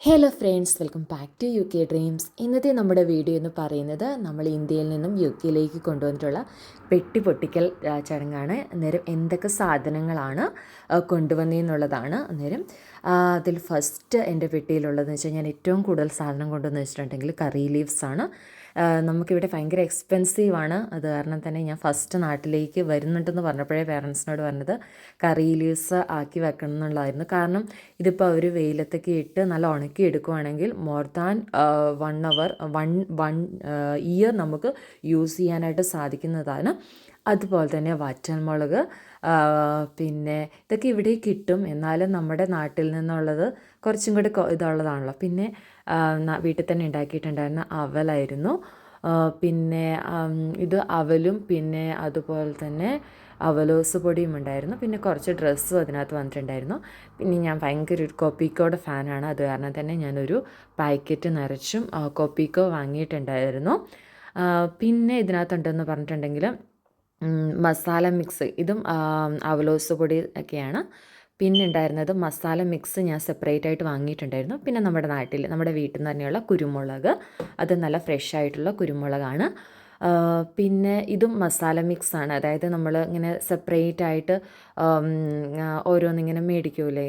Hello friends welcome back to U K dreams ഇന്നത്തെ നമ്മുടെ video എന്ന് പറയുന്നത് നമ്മൾ ഇന്ത്യയിൽ നിന്നും യു കെയിലേക്ക് കൊണ്ടുവന്നിട്ടുള്ള പെട്ടി പൊട്ടിക്കൽ ചടങ്ങാണ്. അന്നേരം എന്തൊക്കെ സാധനങ്ങളാണ് കൊണ്ടുവന്നതെന്നുള്ളതാണ് അന്നേരം അതിൽ ഫസ്റ്റ് എന്റെ പെട്ടിയിലുള്ളതെന്ന് വെച്ചാൽ ഞാൻ ഏറ്റവും കൂടുതൽ സാധനം കൊണ്ടുവന്ന് വെച്ചിട്ടുണ്ടെങ്കിൽ കറി ലീവ്സ് ആണ്. ആ, നമുക്കിവിടെ ഭയങ്കര എക്സ്പെൻസീവ് ആണ്. അത് കാരണം തന്നെ ഞാൻ ഫസ്റ്റ് നാട്ടിലേക്ക് വരുന്നുണ്ടെന്ന് പറഞ്ഞപ്പോഴേ പേരൻസിനോട് പറഞ്ഞത് കറി ലീവ്സ് ആക്കി വെക്കണം എന്നുള്ളതായിരുന്നു. കാരണം ഇതിപ്പോൾ അവർ വെയിലത്തൊക്കെ ഇട്ട് നല്ല ഉണക്കി എടുക്കുവാണെങ്കിൽ more than one hour one one year നമുക്ക് യൂസ് ചെയ്യാനായിട്ട് സാധിക്കുന്നതാണ്. അതുപോലെ തന്നെ വറ്റൽമുളക് മുളക് പിന്നെ ഇതൊക്കെ ഇവിടെ കിട്ടും. എന്നാലും നമ്മുടെ നാട്ടിൽ നിന്നുള്ളത് കുറച്ചും കൂടി ഇതുള്ളതാണല്ലോ. പിന്നെ വീട്ടിൽ തന്നെ ഉണ്ടാക്കിയിട്ടുണ്ടായിരുന്ന അവലായിരുന്നു. പിന്നെ ഇത് അവലും പിന്നെ അതുപോലെ തന്നെ അവലോസ് പൊടിയും ഉണ്ടായിരുന്നു. പിന്നെ കുറച്ച് ഡ്രസ്സും അതിനകത്ത് വന്നിട്ടുണ്ടായിരുന്നു. പിന്നെ ഞാൻ ഭയങ്കര ഒരു കൊപ്പിക്കോയുടെ ഫാനാണ്. അത് കാരണം തന്നെ ഞാനൊരു പാക്കറ്റ് നിറച്ചും കോപ്പിക്കോ വാങ്ങിയിട്ടുണ്ടായിരുന്നു. പിന്നെ ഇതിനകത്തുണ്ടെന്ന് പറഞ്ഞിട്ടുണ്ടെങ്കിൽ മസാല മിക്സ്. ഇതും അവലോസ് പൊടി ഒക്കെയാണ്. പിന്നെ ഉണ്ടായിരുന്നത് മസാല മിക്സ് ഞാൻ സെപ്പറേറ്റ് ആയിട്ട് വാങ്ങിയിട്ടുണ്ടായിരുന്നു. പിന്നെ നമ്മുടെ നാട്ടിൽ നമ്മുടെ വീട്ടിൽ നിന്ന് തന്നെയുള്ള കുരുമുളക്. അത് നല്ല ഫ്രഷ് ആയിട്ടുള്ള കുരുമുളകാണ്. പിന്നെ ഇതും മസാല മിക്സ് ആണ്. അതായത് നമ്മൾ ഇങ്ങനെ സെപ്പറേറ്റ് ആയിട്ട് ഓരോന്നിങ്ങനെ മേടിക്കൂലേ?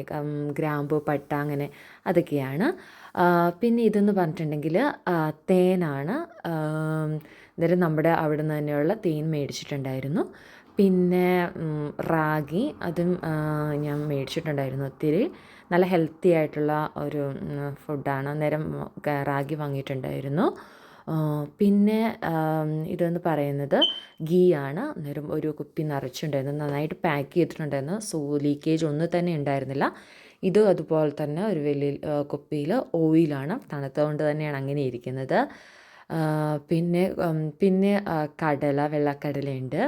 ഗ്രാമ്പ് പട്ട അങ്ങനെ അതൊക്കെയാണ്. പിന്നെ ഇതെന്ന് പറഞ്ഞിട്ടുണ്ടെങ്കിൽ തേനാണ്. അന്നേരം നമ്മുടെ അവിടെ നിന്ന് തന്നെയുള്ള തേൻ മേടിച്ചിട്ടുണ്ടായിരുന്നു. പിന്നെ റാഗി അതും ഞാൻ മേടിച്ചിട്ടുണ്ടായിരുന്നു ഒത്തിരി. നല്ല ഹെൽത്തി ആയിട്ടുള്ള ഒരു ഫുഡാണ് അന്നേരം റാഗി വാങ്ങിയിട്ടുണ്ടായിരുന്നു. പിന്നെ ഇതെന്ന് പറയുന്നത് ഗീ ആണ് അന്നേരം ഒരു കുപ്പി നിറച്ചിട്ടുണ്ടായിരുന്നു. നന്നായിട്ട് പാക്ക് ചെയ്തിട്ടുണ്ടായിരുന്നു. സോ ലീക്കേജ് ഒന്നും തന്നെ ഉണ്ടായിരുന്നില്ല. ഇത് അതുപോലെ തന്നെ ഒരു വലിയ കുപ്പിയിൽ ഓയിലാണ് തണുത്തുകൊണ്ട് തന്നെയാണ് അങ്ങനെ ഇരിക്കുന്നത്. പിന്നെ പിന്നെ കടല വെള്ളക്കടലയുണ്ട്.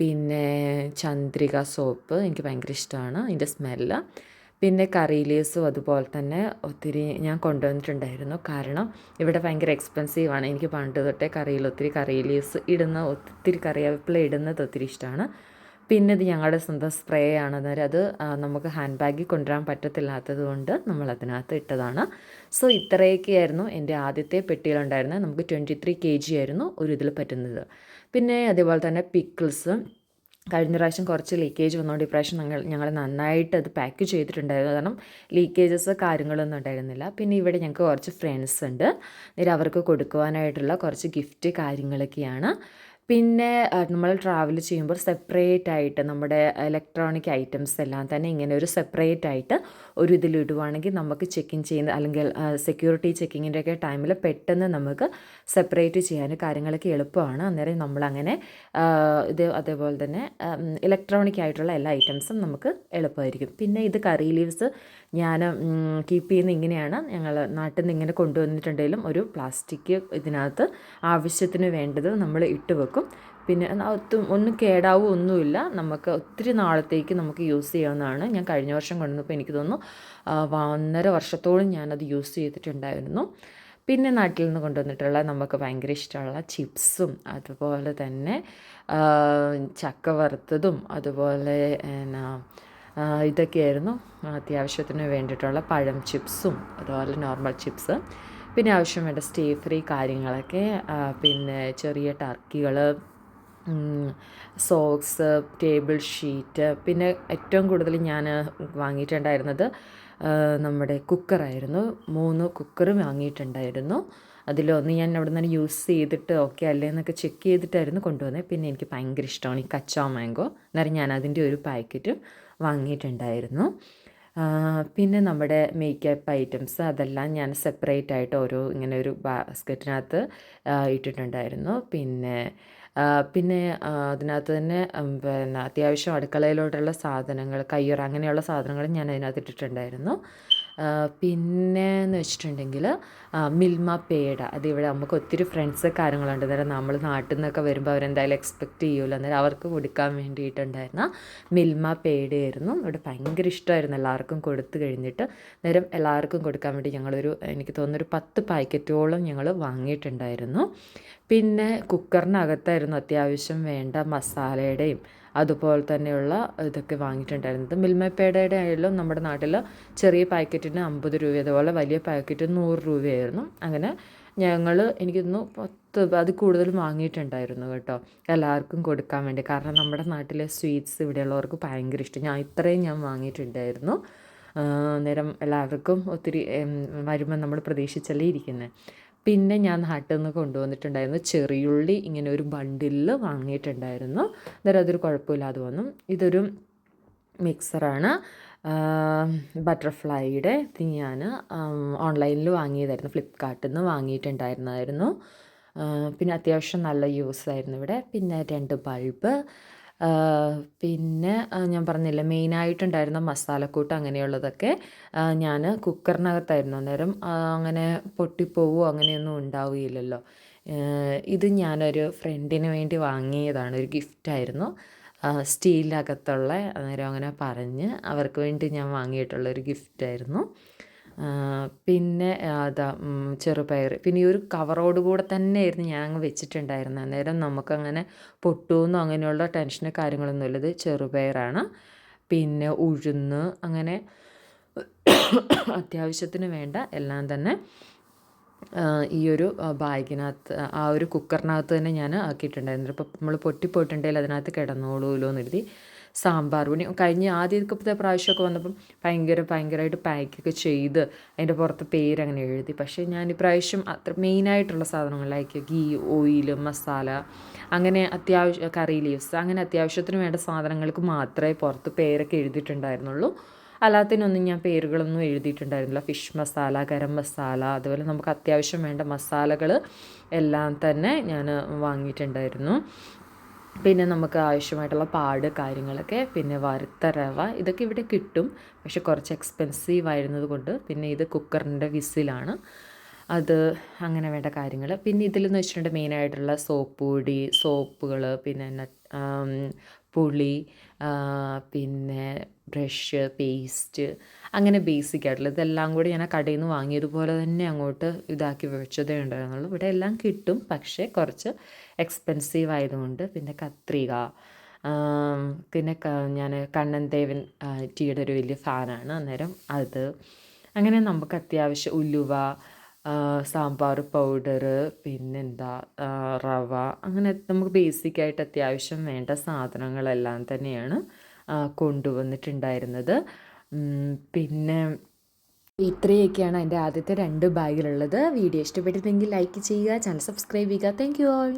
പിന്നെ ചന്ദ്രിക സോപ്പ് എനിക്ക് ഭയങ്കര ഇഷ്ടമാണ് അതിന്റെ സ്മെല്ല്. പിന്നെ കറി ലീവ്സും അതുപോലെ തന്നെ ഒത്തിരി ഞാൻ കൊണ്ടുവന്നിട്ടുണ്ടായിരുന്നു. കാരണം ഇവിടെ ഭയങ്കര എക്സ്പെൻസീവാണ് എനിക്ക് പണ്ട് തൊട്ടേ കറിയിൽ ഒത്തിരി കറി ലീവ്സ് ഇടുന്ന ഒത്തിരി കറിവേപ്പില ഇടുന്നത് ഒത്തിരി ഇഷ്ടമാണ്. പിന്നെ ഇത് ഞങ്ങളുടെ സ്വന്തം സ്പ്രേ ആണ് അന്നേരം അത് നമുക്ക് ഹാൻഡ് ബാഗിൽ കൊണ്ടുവരാൻ പറ്റത്തില്ലാത്തത് കൊണ്ട് നമ്മൾ അതിനകത്ത് ഇട്ടതാണ്. സോ ഇത്രയൊക്കെയായിരുന്നു എന്റെ ആദ്യത്തെ പെട്ടിയിലുണ്ടായിരുന്നത് നമുക്ക് ട്വന്റി ത്രീ കെ ജി ആയിരുന്നു ഒരു ഇതിൽ പറ്റുന്നത്. പിന്നെ അതേപോലെ തന്നെ പിക്കിൾസ്. കഴിഞ്ഞ പ്രാവശ്യം കുറച്ച് ലീക്കേജ് വന്നുകൊണ്ട് ഇപ്രാവശ്യം ഞങ്ങൾ ഞങ്ങൾ നന്നായിട്ട് അത് പാക്ക് ചെയ്തിട്ടുണ്ടായിരുന്നു. കാരണം ലീക്കേജസ് കാര്യങ്ങളൊന്നും ഉണ്ടായിരുന്നില്ല. പിന്നെ ഇവിടെ ഞങ്ങൾക്ക് കുറച്ച് ഫ്രണ്ട്സ് ഉണ്ട്. അവർക്ക് കൊടുക്കുവാനായിട്ടുള്ള കുറച്ച് ഗിഫ്റ്റ് കാര്യങ്ങളൊക്കെയാണ്. പിന്നെ നമ്മൾ ട്രാവൽ ചെയ്യുമ്പോൾ സെപ്പറേറ്റ് ആയിട്ട് നമ്മുടെ ഇലക്ട്രോണിക് ഐറ്റംസ് എല്ലാം തന്നെ ഇങ്ങനെ ഒരു സെപ്പറേറ്റ് ആയിട്ട് ഒരു ഇതിലിടുവാണെങ്കിൽ നമുക്ക് ചെക്കിൻ ചെയ്യുന്ന അല്ലെങ്കിൽ സെക്യൂരിറ്റി ചെക്കിങ്ങിന്റെയൊക്കെ ടൈമിൽ പെട്ടെന്ന് നമുക്ക് സെപ്പറേറ്റ് ചെയ്യാൻ കാര്യങ്ങളൊക്കെ എളുപ്പമാണ്. അന്നേരം നമ്മളങ്ങനെ ഇത് അതേപോലെ തന്നെ ഇലക്ട്രോണിക് ആയിട്ടുള്ള എല്ലാ ഐറ്റംസും നമുക്ക് എളുപ്പമായിരിക്കും. പിന്നെ ഇത് കറി ലീവ്സ് ഞാൻ കീപ്പ് ചെയ്യുന്ന ഇങ്ങനെയാണ്. ഞങ്ങൾ നാട്ടിൽ നിന്ന് ഇങ്ങനെ കൊണ്ടുവന്നിട്ടുണ്ടെങ്കിലും ഒരു പ്ലാസ്റ്റിക് ഇതിനകത്ത് ആവശ്യത്തിന് വേണ്ടത് നമ്മൾ ഇട്ട് വെക്കും. പിന്നെ ന- ഒത്തും ഒന്നും കേടാവും ഒന്നുമില്ല. നമുക്ക് ഒത്തിരി നാളത്തേക്ക് നമുക്ക് യൂസ് ചെയ്യാവുന്നതാണ്. ഞാൻ കഴിഞ്ഞ വർഷം കൊണ്ടുവന്നപ്പോൾ എനിക്ക് തോന്നുന്നു ഒന്നര വർഷത്തോളം ഞാനത് യൂസ് ചെയ്തിട്ടുണ്ടായിരുന്നു. പിന്നെ നാട്ടിൽ നിന്ന് കൊണ്ടുവന്നിട്ടുള്ള നമുക്ക് ഭയങ്കര ഇഷ്ടമുള്ള ചിപ്സും അതുപോലെ തന്നെ ചക്ക വറുത്തതും അതുപോലെ എന്നാ ഇതൊക്കെയായിരുന്നു അത്യാവശ്യത്തിന് വേണ്ടിയിട്ടുള്ള പഴം ചിപ്സും അതുപോലെ നോർമൽ ചിപ്സ്. പിന്നെ ആവശ്യം വേണ്ട സ്റ്റേ ഫ്രീ കാര്യങ്ങളൊക്കെ പിന്നെ ചെറിയ ടർക്കികൾ സോക്സ് ടേബിൾ ഷീറ്റ് പിന്നെ ഏറ്റവും കൂടുതൽ ഞാൻ വാങ്ങിയിട്ടുണ്ടായിരുന്നത് നമ്മുടെ കുക്കറായിരുന്നു. മൂന്ന് കുക്കർ വാങ്ങിയിട്ടുണ്ടായിരുന്നു. അതിലൊന്ന് ഞാൻ അവിടെ നിന്ന് യൂസ് ചെയ്തിട്ട് ഓക്കെ അല്ലേ എന്നൊക്കെ ചെക്ക് ചെയ്തിട്ടായിരുന്നു കൊണ്ടുവന്നത് പിന്നെ എനിക്ക് ഭയങ്കര ഇഷ്ടമാണ് ഈ കച്ചാ മാംഗോ. അന്നേരം ഞാൻ അതിന്റെ ഒരു പാക്കറ്റും വാങ്ങിയിട്ടുണ്ടായിരുന്നു. പിന്നെ നമ്മുടെ മേക്കപ്പ് ഐറ്റംസ് അതെല്ലാം ഞാൻ സെപ്പറേറ്റ് ആയിട്ട് ഓരോ ഇങ്ങനെ ഒരു ബാസ്ക്കറ്റിനകത്ത് ഇട്ടിട്ടുണ്ടായിരുന്നു. പിന്നെ പിന്നെ അതിനകത്ത് തന്നെ പിന്നെ അത്യാവശ്യം അടുക്കളയിലോട്ടുള്ള സാധനങ്ങൾ കയ്യുറ അങ്ങനെയുള്ള സാധനങ്ങൾ ഞാൻ അതിനകത്ത് ഇട്ടിട്ടുണ്ടായിരുന്നു. പിന്നെ എന്ന് വെച്ചിട്ടുണ്ടെങ്കിൽ മിൽമ പേട. ഇവിടെ നമുക്ക് ഒത്തിരി ഫ്രണ്ട്സ് കാര്യങ്ങളുണ്ട്. അന്നേരം നമ്മൾ നാട്ടിൽ നിന്നൊക്കെ വരുമ്പോൾ അവരെന്തായാലും എക്സ്പെക്റ്റ് ചെയ്യുമല്ലോ അന്നേരം അവർക്ക് കൊടുക്കാൻ വേണ്ടിയിട്ടുണ്ടായിരുന്ന മിൽമ പേടയായിരുന്നു. ഇവിടെ ഭയങ്കര ഇഷ്ടമായിരുന്നു എല്ലാവർക്കും കൊടുത്തു കഴിഞ്ഞിട്ട്. നേരം എല്ലാവർക്കും കൊടുക്കാൻ വേണ്ടി ഞങ്ങളൊരു എനിക്ക് തോന്നുന്നൊരു പത്ത് പാക്കറ്റോളം ഞങ്ങൾ വാങ്ങിയിട്ടുണ്ടായിരുന്നു. പിന്നെ കുക്കറിനകത്തായിരുന്നു അത്യാവശ്യം വേണ്ട മസാലയുടെയും അതുപോലെ തന്നെയുള്ള ഇതൊക്കെ വാങ്ങിയിട്ടുണ്ടായിരുന്നത്. മിൽമപ്പേടയുടെ ആയാലും നമ്മുടെ നാട്ടിൽ ചെറിയ പാക്കറ്റിന് അമ്പത് രൂപ അതുപോലെ വലിയ പാക്കറ്റ് നൂറ് രൂപയായിരുന്നു. അങ്ങനെ ഞങ്ങൾ എനിക്കൊന്ന് പത്ത് അത് കൂടുതൽ വാങ്ങിയിട്ടുണ്ടായിരുന്നു കേട്ടോ. എല്ലാവർക്കും കൊടുക്കാൻ വേണ്ടി. കാരണം നമ്മുടെ നാട്ടിലെ സ്വീറ്റ്സ് ഇവിടെയുള്ളവർക്ക് ഭയങ്കര ഇഷ്ടം. ഞാൻ ഇത്രയും ഞാൻ വാങ്ങിയിട്ടുണ്ടായിരുന്നു. നേരം എല്ലാവർക്കും ഒത്തിരി വരുമ്പോൾ നമ്മൾ പ്രതീക്ഷിച്ചല്ലേ ഇരിക്കുന്നത് പിന്നെ ഞാൻ നാട്ടിൽ നിന്ന് കൊണ്ടുവന്നിട്ടുണ്ടായിരുന്നു. ചെറിയുള്ളി ഇങ്ങനെ ഒരു ബണ്ടിലിൽ വാങ്ങിയിട്ടുണ്ടായിരുന്നു. അന്നേരം അതൊരു കുഴപ്പമില്ലാതെ വന്നു. ഇതൊരു മിക്സറാണ് ബട്ടർഫ്ലൈയുടെ ഇത് ഞാൻ ഓൺലൈനിൽ വാങ്ങിയതായിരുന്നു. ഫ്ലിപ്കാർട്ടിൽ നിന്ന് വാങ്ങിയിട്ടുണ്ടായിരുന്നായിരുന്നു. പിന്നെ അത്യാവശ്യം നല്ല യൂസ് ആയിരുന്നു ഇവിടെ. പിന്നെ രണ്ട് ബൾബ് പിന്നെ ഞാൻ പറഞ്ഞില്ലേ മെയിനായിട്ടുണ്ടായിരുന്ന മസാലക്കൂട്ട് അങ്ങനെയുള്ളതൊക്കെ ഞാൻ കുക്കറിനകത്തായിരുന്നു. അന്നേരം അങ്ങനെ പൊട്ടിപ്പോവോ അങ്ങനെയൊന്നും ഉണ്ടാവുകയില്ലല്ലോ. ഇത് ഞാനൊരു ഫ്രണ്ടിന് വേണ്ടി വാങ്ങിയതാണ് ഒരു ഗിഫ്റ്റായിരുന്നു. സ്റ്റീലിനകത്തുള്ള അന്നേരം അങ്ങനെ പറഞ്ഞ് അവർക്ക് വേണ്ടി ഞാൻ വാങ്ങിയിട്ടുള്ള ഒരു ഗിഫ്റ്റായിരുന്നു. പിന്നെ അതാ ചെറുപയർ പിന്നെ ഈ ഒരു കവറോട് കൂടെ തന്നെ ആയിരുന്നു ഞാൻ അങ്ങ് വെച്ചിട്ടുണ്ടായിരുന്നത്. അന്നേരം നമുക്കങ്ങനെ പൊട്ടുമെന്നോ അങ്ങനെയുള്ള ടെൻഷന് കാര്യങ്ങളൊന്നും ഇല്ലത് ചെറുപയറാണ്. പിന്നെ ഉഴുന്ന് അങ്ങനെ അത്യാവശ്യത്തിന് വേണ്ട എല്ലാം തന്നെ. ഈ ഒരു ബാഗിനകത്ത് ആ ഒരു കുക്കറിനകത്ത് തന്നെ ഞാൻ ആക്കിയിട്ടുണ്ടായിരുന്നു. അപ്പോൾ നമ്മൾ പൊട്ടിപ്പോയിട്ടുണ്ടെങ്കിൽ അതിനകത്ത് കിടന്നോളൂല്ലോ എന്ന് എഴുതി സാമ്പാർ പൊടി കഴിഞ്ഞ ആദ്യത്തെ പ്രാവശ്യമൊക്കെ വന്നപ്പം ഭയങ്കര ഭയങ്കരമായിട്ട് പാക്കൊക്കെ ചെയ്ത് അതിന്റെ പുറത്ത് പേര് അങ്ങനെ എഴുതി. പക്ഷേ ഞാൻ ഇപ്രാവശ്യം അത്ര മെയിനായിട്ടുള്ള സാധനങ്ങൾ ലൈക്ക് ഗീ ഓയിൽ മസാല അങ്ങനെ അത്യാവശ്യം കറി ലീവ്സ് അങ്ങനെ അത്യാവശ്യത്തിന് വേണ്ട സാധനങ്ങൾക്ക് മാത്രമേ പുറത്ത് പേരൊക്കെ എഴുതിയിട്ടുണ്ടായിരുന്നുള്ളൂ. അല്ലാത്തതിനൊന്നും ഞാൻ പേരുകളൊന്നും എഴുതിയിട്ടുണ്ടായിരുന്നില്ല. ഫിഷ് മസാല ഗരം മസാല അതുപോലെ നമുക്ക് അത്യാവശ്യം വേണ്ട മസാലകൾ എല്ലാം തന്നെ ഞാൻ വാങ്ങിയിട്ടുണ്ടായിരുന്നു. പിന്നെ നമുക്ക് ആവശ്യമായിട്ടുള്ള പാട് കാര്യങ്ങളൊക്കെ പിന്നെ വറുത്ത റവ ഇതൊക്കെ ഇവിടെ കിട്ടും. പക്ഷെ കുറച്ച് എക്സ്പെൻസീവ് ആയിരുന്നത് കൊണ്ട് പിന്നെ ഇത് കുക്കറിന്റെ വിസിലാണ്. അത് അങ്ങനെ വേണ്ട കാര്യങ്ങൾ. പിന്നെ ഇതിലെന്ന് വെച്ചിട്ടുണ്ടെങ്കിൽ മെയിനായിട്ടുള്ള സോപ്പ് പൊടി സോപ്പുകൾ പിന്നെ പുളി പിന്നെ ബ്രഷ് പേസ്റ്റ് അങ്ങനെ ബേസിക് ആയിട്ടുള്ള ഇതെല്ലാം കൂടി ഞാൻ കടയിൽ നിന്ന് വാങ്ങിയതുപോലെ തന്നെ അങ്ങോട്ട് ഇതാക്കി വെച്ചതേ ഉണ്ടായിരുന്നുള്ളൂ. ഇവിടെ എല്ലാം കിട്ടും പക്ഷേ കുറച്ച് എക്സ്പെൻസീവ് ആയതുകൊണ്ട് പിന്നെ കത്രിക പിന്നെ ഞാൻ കണ്ണൻ ദേവൻ ടീയുടെ ഒരു വലിയ ഫാനാണ് അന്നേരം അത്. അങ്ങനെ നമുക്ക് അത്യാവശ്യം ഉലുവ സാമ്പാർ പൗഡർ പിന്നെന്താ റവ അങ്ങനെ നമുക്ക് ബേസിക്കായിട്ട് അത്യാവശ്യം വേണ്ട സാധനങ്ങളെല്ലാം തന്നെയാണ് കൊണ്ടുവന്നിട്ടുണ്ടായിരുന്നത്. പിന്നെ ഇത്രയൊക്കെയാണ് എന്റെ ആദ്യത്തെ രണ്ട് ബാഗിലുള്ളത്. വീഡിയോ ഇഷ്ടപ്പെട്ടിട്ടുണ്ടെങ്കിൽ ലൈക്ക് ചെയ്യുക ചാനൽ സബ്സ്ക്രൈബ് ചെയ്യുക. Thank you all